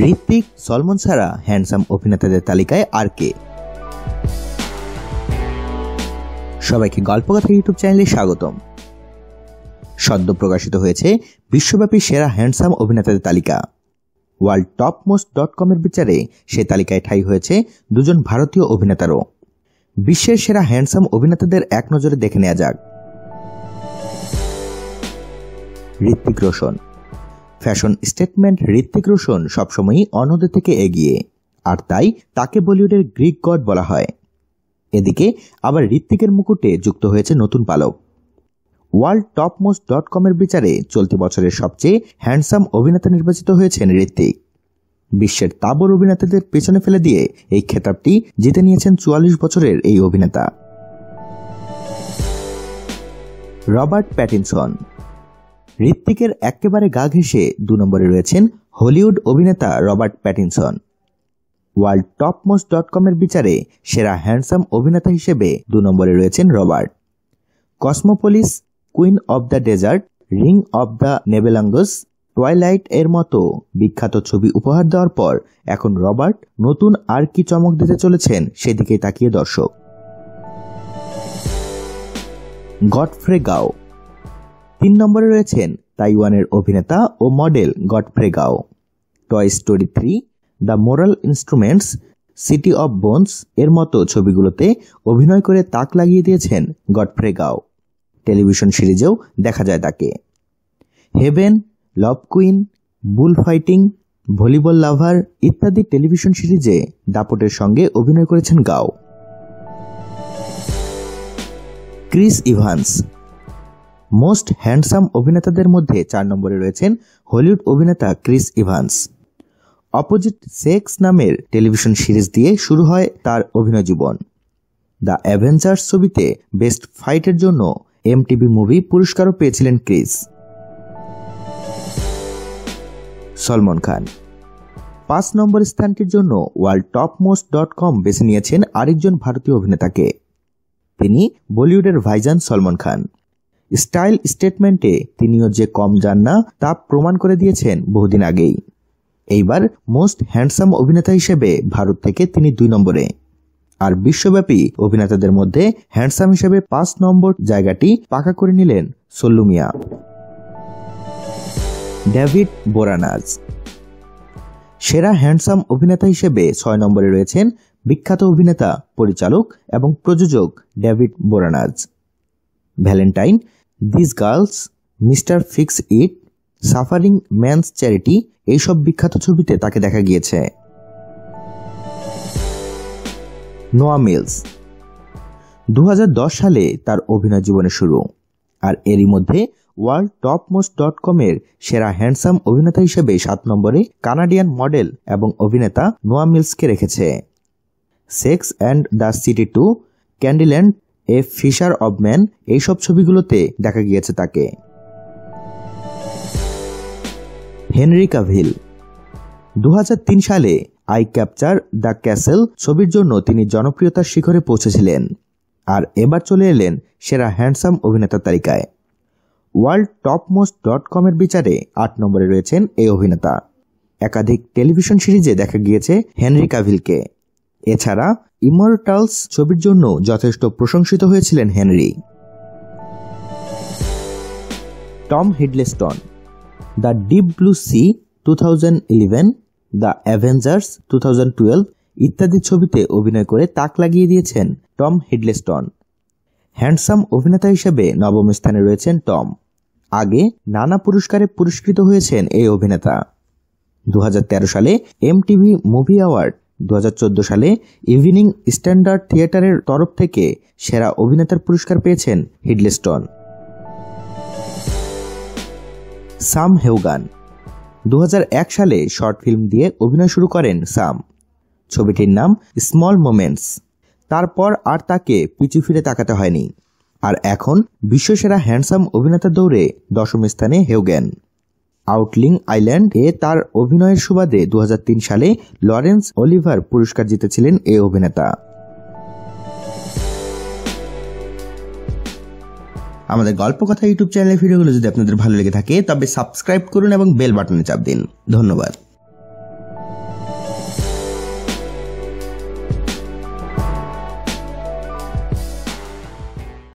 ঋত্বিক সলমন ছাড়া হ্যান্ডসাম অভিনেতাদের তালিকায় আর কে? সবাইকে গল্পকথা ইউটিউব চ্যানেলে স্বাগতম। সদ্য প্রকাশিত হয়েছে বিশ্বব্যাপী সেরা হ্যান্ডসাম অভিনেতাদের তালিকা। ওয়ার্ল্ড টপ মোস্ট ডট কমের বিচারে সে তালিকায় ঠাই হয়েছে দুজন ভারতীয় অভিনেতারও। বিশ্বের সেরা হ্যান্ডসাম অভিনেতাদের এক নজরে দেখে নেওয়া যাক। ঋত্বিক রোশন। ফ্যাশন স্টেটমেন্ট ঋত্বিক রোশন সবসময়ই অন্যদের থেকে এগিয়ে, আর তাই তাকে বলিউডের গ্রিক গড বলা হয়। এদিকে আবার ঋত্বিকের মুকুটে যুক্ত হয়েছে নতুন পালক। ওয়ার্ল্ড টপ মোস্ট ডট কমের বিচারে চলতি বছরের সবচেয়ে হ্যান্ডসাম অভিনেতা নির্বাচিত হয়েছেন ঋত্বিক বিশ্বের তাবর অভিনেতাদের পেছনে ফেলে দিয়ে এই খেতাবটি জিতে নিয়েছেন চুয়াল্লিশ বছরের এই অভিনেতা। রবার্ট প্যাটিনসন ঋত্বিকের একেবারে গা ঘেঁষে দু নম্বরে রয়েছেন হলিউড অভিনেতা Robert Pattinson. World top most dot কমের বিচারে সেরা হ্যান্ডসাম অভিনেতা হিসেবে দু নম্বরে রয়েছেন Robert. Cosmopolis, queen of the desert, ring of the Nibelungs twilight এর মতো বিখ্যাত ছবি উপহার দেওয়ার পর এখন রবার্ট নতুন আর কি চমক দিতে চলেছেন সেদিকে তাকিয়ে দর্শক। গডফ্রে গাও তিন নম্বরে রয়েছেন তাইওয়ানের অভিনেতা ও model Godfrey Gao. Toy story three, the mortal instruments, city of bones এর মতো ছবিগুলোতে অভিনয় করে তাক লাগিয়ে দিয়েছেন গডফ্রে গাও। টেলিভিশন সিরিজেও দেখা যায় তাকে। Heaven love queen, bull fighting, volleyball lover ইত্যাদি টেলিভিশন সিরিজে দাপটের সঙ্গে অভিনয় করেছেন গাও। ক্রিস ইভান্স মোস্ট হ্যান্ডসাম অভিনেতাদের মধ্যে চার নম্বরে রয়েছেন হলিউড অভিনেতা ক্রিস ইভান্স। অপোজিট সেক্স নামের টেলিভিশন সিরিজ দিয়ে শুরু হয় তার অভিনয় জীবন। দ্য অ্যাভেঞ্জার্স ছবিতে বেস্ট ফাইটের জন্য এমটিভি মুভি পুরস্কারও পেয়েছিলেন ক্রিস। সলমন খান। পাঁচ নম্বর স্থানটির জন্য world top most dot com বেছে নিয়েছেন আরেকজন ভারতীয় অভিনেতাকে। তিনি বলিউডের ভাইজান সলমন খান। স্টাইল স্টেটমেন্টে তিনিও যে কম যান না, তা প্রমাণ করে দিয়েছেন বহুদিন আগেই। এইবার মোস্ট হ্যান্ডসাম অভিনেতা হিসেবে ভারত থেকে তিনি দুই নম্বরে। আর বিশ্বব্যাপী অভিনেতাদের মধ্যে হ্যান্ডসাম হিসেবে পাঁচ নম্বর জায়গাটি পাকা করে নিলেন সল্লুমিয়া ডেভিড বোরানাজ সেরা হ্যান্ডসাম অভিনেতা হিসেবে ছয় নম্বরে রয়েছেন বিখ্যাত অভিনেতা, পরিচালক এবং প্রযোজক David Boreanaz Valentine these girls mister fix it suffering man's charity এইসব বিখ্যাত ছবিতে তাকে দেখা গিয়েছে। নোয়া মিলস দু হাজার দশ সালে তার অভিনয় জীবনে শুরু। আর এরই মধ্যে ওয়ার্ল্ড টপ মোস্ট ডট কমের সেরা হ্যান্ডসাম অভিনেতা হিসেবে সাত নম্বরে কানাডিয়ান মডেল এবং অভিনেতা নোয়া মিলসকে রেখেছে। Sex and the city two Candyland a fisher of man এইসব ছবিগুলোতে দেখা গিয়েছে তাকে। Henry Cavill. দু হাজার তিন সালে আই ক্যাপচার দ্য ক্যাসেল ছবির জন্য তিনি জনপ্রিয়তার শিখরে পৌঁছেছিলেন আর এবার চলে এলেন সেরা হ্যান্ডসাম অভিনেতার তালিকায়। ওয়ার্ল্ড টপ মোস্ট ডট কমের বিচারে আট নম্বরে রয়েছেন এই অভিনেতা। একাধিক টেলিভিশন সিরিজে দেখা গিয়েছে হেনরি কাভিলকে। এছাড়া ইমর্টালস ছবির জন্য যথেষ্ট প্রশংসিত হয়েছিলেন Henry. Tom Hiddleston, the deep blue sea two thousand eleven, the Avengers two thousand twelve ইত্যাদি ছবিতে অভিনয় করে তাক লাগিয়ে দিয়েছেন টম হিডলেস্টন। হ্যান্ডসাম অভিনেতা হিসেবে নবম স্থানে রয়েছেন টম। আগে নানা পুরস্কারে পুরস্কৃত হয়েছেন এই অভিনেতা। দু হাজার তেরো সালে এমটিভি মুভি অ্যাওয়ার্ড দু হাজার চোদ্দ সালে ইভিনিং স্ট্যান্ডার্ড থিয়েটারের তরফ থেকে সেরা অভিনেতার পুরস্কার পেয়েছেন হিডলেস্টন। সাম হেউগান। দু হাজার এক সালে শর্ট ফিল্ম দিয়ে অভিনয় শুরু করেন সাম। ছবিটির নাম স্মল মোমেন্টস। তারপর আর তাকে পিছু ফিরে তাকাতে হয়নি। আর এখন বিশ্বসেরা হ্যান্ডসাম অভিনেতা দৌড়ে দশম স্থানে হেউগেন। আউটলিং আইল্যান্ড এ তার অভিনয়ের সুবাদে দু হাজার তিন সালে লরেন্স অলিভার পুরস্কার জিতেছিলেন এ অভিনেতা। আমাদের গল্প কথা ইউটিউব চ্যানেলের ভিডিওগুলো যদি আপনাদের ভালো লেগে থাকে, তবে সাবস্ক্রাইব করুন এবং বেল বাটনে চাপ দিন। ধন্যবাদ।